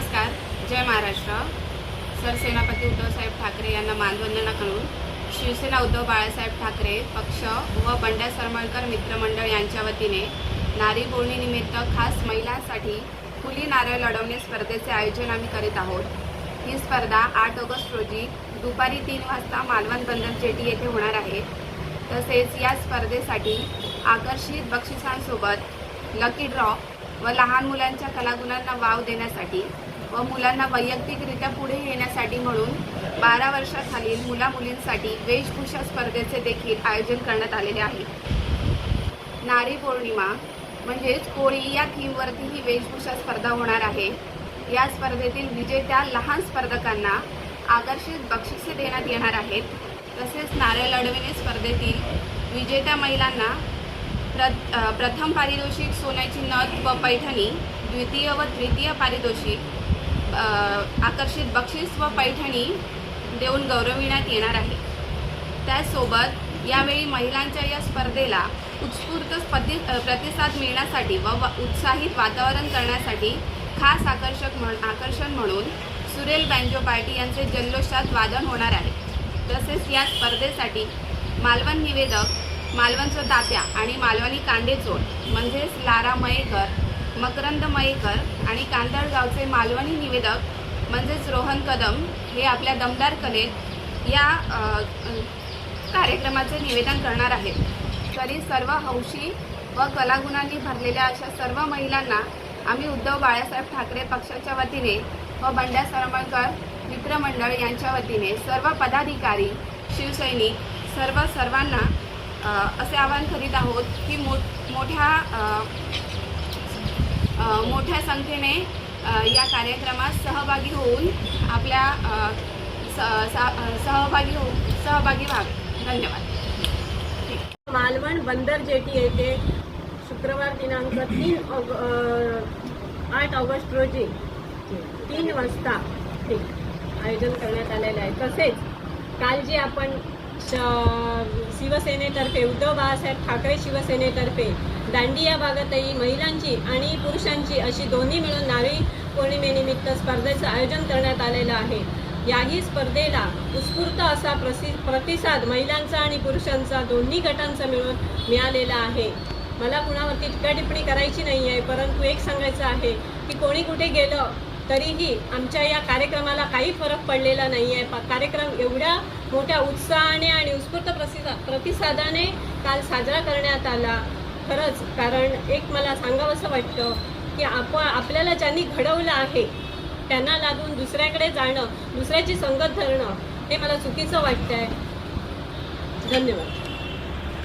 नमस्कार. जय महाराष्ट्र. सरसेनापती उद्धवसाहेब ठाकरे यांना मानवंदना करून शिवसेना उद्धव बाळासाहेब ठाकरे पक्ष व बंड्या सरमळकर मित्रमंडळ यांच्या वतीने नारी पौर्णिमेनिमित्त खास महिलांसाठी खुली नारळ लढवणे स्पर्धेचे आयोजन आम्ही करीत आहोत. ही स्पर्धा आठ ऑगस्ट रोजी दुपारी तीन वाजता मालवण बंदर जेटी येथे होणार आहे. तसेच या स्पर्धेसाठी आकर्षित बक्षिसांसोबत लकी ड्रॉ व लहान मुलांच्या कलागुणांना वाव देण्यासाठी व मुलांना वैयक्तिकरित्या पुढे येण्यासाठी म्हणून बारा वर्षाखालील मुला मुलींसाठी वेशभूषा स्पर्धेचे देखील आयोजन करण्यात आलेले आहे. नारी पौर्णिमा म्हणजेच कोळी या थीमवरती ही वेशभूषा स्पर्धा होणार आहे. या स्पर्धेतील विजेत्या लहान स्पर्धकांना आकर्षित बक्षिसे देण्यात येणार आहेत. तसेच नारळ अडविणे स्पर्धेतील विजेत्या महिलांना प्र प्रथम पारितोषिक सोन्याची नथ व पैठणी द्वितीय व तृतीय पारितोषिक आकर्षित बक्षीस व पैठणी देऊन गौरविण्यात येणार आहे. त्याचसोबत यावेळी महिलांच्या या स्पर्धेला उत्स्फूर्त पति प्रतिसाद मिळण्यासाठी व व उत्साहित वातावरण करण्यासाठी खास आकर्षक म्हण आकर्षण म्हणून सुरेल बँजो पार्टी यांचे जल्लोषात वादन होणार आहे. तसेच या स्पर्धेसाठी मालवण निवेदक मालवणचं तात्या आणि मालवणी कांडेचोर म्हणजेच लारा मयेकर मकरंद मयेकर आणि कांदळगावचे मालवणी निवेदक म्हणजेच रोहन कदम हे आपल्या दमदार कलेत या कार्यक्रमाचे निवेदन करणार आहेत. तरी सर्व हौशी व कलागुणांनी भरलेल्या अशा सर्व महिलांना आम्ही उद्धव बाळासाहेब ठाकरे पक्षाच्या वतीने व बंड्या सरमळकर मित्रमंडळ यांच्या वतीने सर्व पदाधिकारी शिवसैनिक सर्व सर्वांना असे आवाहन करीत आहोत की मो मोठ्या मोठ्या संख्येने या कार्यक्रमात सहभागी होऊन आपल्या स- सा- सहभागी होऊन सहभागी व्हावे. धन्यवाद. मालवण बंदर जेटी येथे शुक्रवार दिनांक तीन ऑग आठ ऑगस्ट रोजी तीन वाजता आयोजन करण्यात आलेलं आहे. तसेच काल जे आपण शिवसेनेतर्फे उद्धव बाळासाहेब ठाकरे शिवसेनेतर्फे दांडिया भागातही महिलांची आणि पुरुषांची अशी दोन्ही मिळून नारी पौर्णिमेनिमित्त स्पर्धेचं आयोजन करण्यात आलेलं आहे. याही स्पर्धेला उत्स्फूर्त असा प्रसि प्रतिसाद महिलांचा आणि पुरुषांचा दोन्ही गटांचा मिळून मिळालेला आहे. मला कुणावरती टीका टिप्पणी करायची नाही आहे परंतु एक सांगायचं आहे की कोणी कुठे गेलं तरीही आमच्या या कार्यक्रमाला काही फरक पडलेला नाही आहे प- कार्यक्रम एवढ्या मोठ्या उत्साहाने आणि उत्स्फूर्त प्रतिसा प्रतिसादाने काल साजरा करण्यात आला. खरंच कारण एक मला सांगावंसं वाटतं की आप आपल्याला ज्यांनी घडवलं आहे त्यांना लागून दुसऱ्याकडे जाणं दुसऱ्याची संगत धरणं हे मला चुकीचं वाटतं आहे धन्यवाद.